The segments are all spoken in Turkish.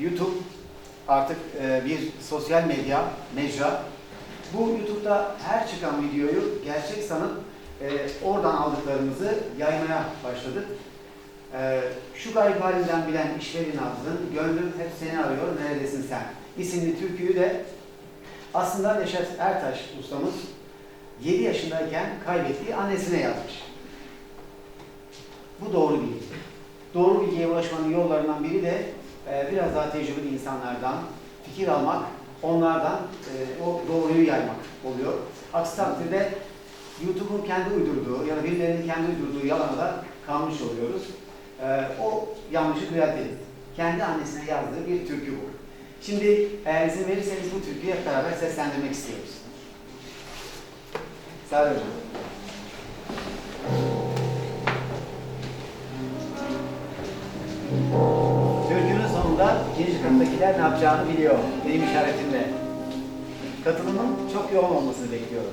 YouTube artık e, bir sosyal medya, mecra. Bu YouTube'da her çıkan videoyu gerçek sanıp e, oradan aldıklarımızı yaymaya başladık. E, şu garip halinden bilen işverin nazlın, gönlüm hep seni arıyor, neredesin sen? isimli türküyü de aslında Neşet Ertaş ustamız 7 yaşındayken kaybettiği annesine yazmış. Bu doğru bilgi. Doğru bilgiye ulaşmanın yollarından biri de e, biraz daha tecrübeli insanlardan fikir almak, onlardan e, o doğruyu yaymak oluyor. Aksi takdirde YouTube'un kendi uydurduğu ya da birilerinin kendi uydurduğu yalana da kalmış oluyoruz. E, o yanlışı düzeltelim. Kendi annesine yazdığı bir türkü bu. Şimdi eğer izin verirseniz bu türküyü hep beraber seslendirmek istiyoruz. Sağ olun. İkinci kattakiler ne yapacağını biliyor. Benim işaretimle. Katılımın çok yoğun olmasını bekliyorum.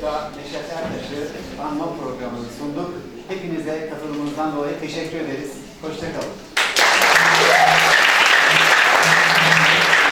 Usta Neşet Ertaş'ı anma programını sunduk. Hepinize katılımınızdan dolayı teşekkür ederiz. Hoşçakalın.